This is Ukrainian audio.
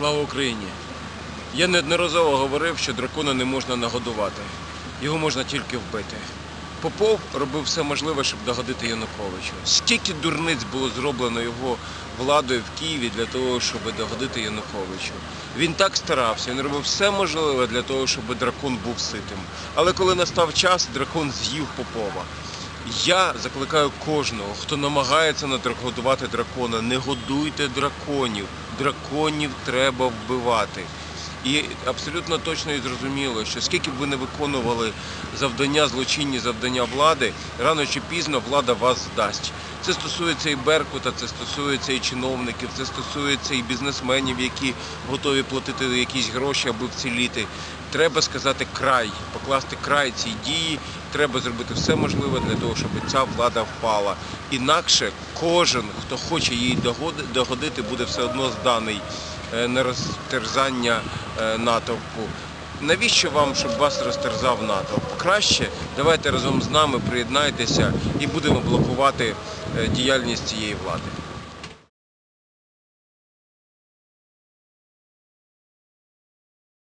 Слава Україні! Я неодноразово говорив, що дракона не можна нагодувати. Його можна тільки вбити. Попов робив все можливе, щоб догодити Януковичу. Стільки дурниць було зроблено його владою в Києві для того, щоб догодити Януковичу. Він так старався, він робив все можливе для того, щоб дракон був ситим. Але коли настав час, дракон з'їв Попова. Я закликаю кожного, хто намагається надрогодувати дракона, не годуйте драконів. Драконів треба вбивати. І абсолютно точно і зрозуміло, що скільки б ви не виконували завдання, злочинні завдання влади, рано чи пізно влада вас здасть. Це стосується і Беркута, це стосується і чиновників, це стосується і бізнесменів, які готові платити якісь гроші, аби вціліти. Треба сказати край, покласти край цій дії. Треба зробити все можливе для того, щоб ця влада впала. Інакше кожен, хто хоче їй догодити, буде все одно зданий е, на розтерзання е, натовпу. Навіщо вам, щоб вас розтерзав НАТО? Краще давайте разом з нами приєднайтеся і будемо блокувати е, діяльність цієї влади.